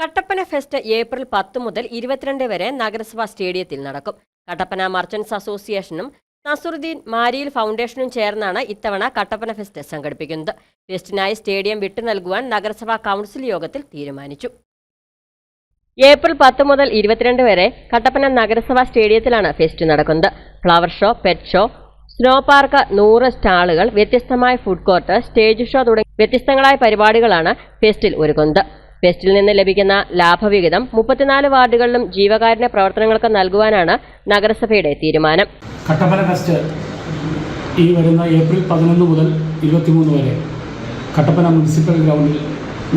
Kattappana fest April പത്ത് മുതൽ ഇരുപത്തിരണ്ട് വരെ നഗരസഭാ സ്റ്റേഡിയത്തിൽ നടക്കും. കട്ടപ്പന മർച്ചൻസ് അസോസിയേഷനും നസുറുദ്ദീൻ മാരിയിൽ ഫൗണ്ടേഷനും ചേർന്നാണ് ഇത്തവണ കട്ടപ്പന ഫെസ്റ്റ് സംഘടിപ്പിക്കുന്നത്. ഫെസ്റ്റിനായി സ്റ്റേഡിയം വിട്ടു നൽകുവാൻ നഗരസഭാ കൗൺസിൽ യോഗത്തിൽ തീരുമാനിച്ചു. ഏപ്രിൽ പത്ത് മുതൽ ഇരുപത്തിരണ്ട് വരെ കട്ടപ്പന നഗരസഭാ സ്റ്റേഡിയത്തിലാണ് ഫെസ്റ്റ് നടക്കുന്നത്. Flower show pet show snow park നൂറ് സ്റ്റാളുകൾ വ്യത്യസ്തമായ ഫുഡ് കോർട്ട് സ്റ്റേജ് ഷോ തുടങ്ങി വ്യത്യസ്തങ്ങളായ പരിപാടികളാണ് ഫെസ്റ്റിൽ ഒരുക്കുന്നത്. ഫെസ്റ്റിൽ നിന്ന് ലഭിക്കുന്ന ലാഭവിഹിതം മുപ്പത്തിനാല് വാർഡുകളിലും ജീവകാരുണ്യ പ്രവർത്തനങ്ങൾക്ക് നൽകുവാനാണ് നഗരസഭയുടെ തീരുമാനം. കട്ടപ്പന ഫെസ്റ്റ് ഈ വരുന്ന ഏപ്രിൽ പതിനൊന്ന് മുതൽ ഇരുപത്തിമൂന്ന് വരെ കട്ടപ്പന മുനിസിപ്പൽ ഗ്രൗണ്ടിൽ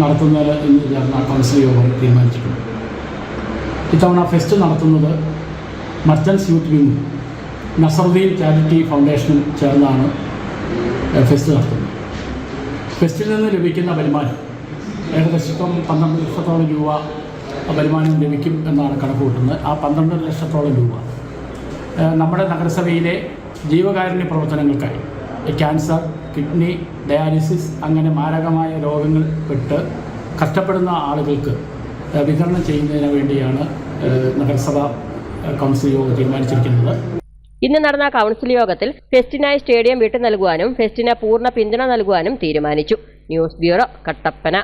നടത്തുന്നതിന് ഇന്ന് ചേർന്ന കൗൺസിൽ യോഗം തീരുമാനിച്ചിട്ടുണ്ട്. ഇത്തവണ ഫെസ്റ്റ് നടത്തുന്നത് മർച്ചൻസ് യൂത്ത് വിങ്ങും നസറുദ്ദീൻ ചാരിറ്റി ഫൗണ്ടേഷനും ചേർന്നാണ് ഫെസ്റ്റ് നടത്തുന്നത്. ഫെസ്റ്റിൽ നിന്ന് ലഭിക്കുന്ന വരുമാനം ഏകദേശം പന്ത്രണ്ട് ലക്ഷത്തോളം രൂപ വരുമാനം ലഭിക്കും എന്നാണ് കണക്ക് കൂട്ടുന്നത് ആ പന്ത്രണ്ട് ലക്ഷത്തോളം രൂപ നമ്മുടെ നഗരസഭയിലെ ജീവകാരുണ്യ പ്രവർത്തനങ്ങൾക്കായി ക്യാൻസർ കിഡ്നി ഡയാലിസിസ് അങ്ങനെ മാരകമായ രോഗങ്ങൾ പെട്ട് കഷ്ടപ്പെടുന്ന ആളുകൾക്ക് വിതരണം ചെയ്യുന്നതിന് വേണ്ടിയാണ് നഗരസഭ കൗൺസിൽ യോഗം തീരുമാനിച്ചിരിക്കുന്നത്. ഇന്ന് നടന്ന കൗൺസിൽ യോഗത്തിൽ ഫെസ്റ്റിനായി സ്റ്റേഡിയം വിട്ടു നൽകുവാനും ഫെസ്റ്റിന് പൂർണ പിന്തുണ നൽകുവാനും തീരുമാനിച്ചു. News bureau Kattappana.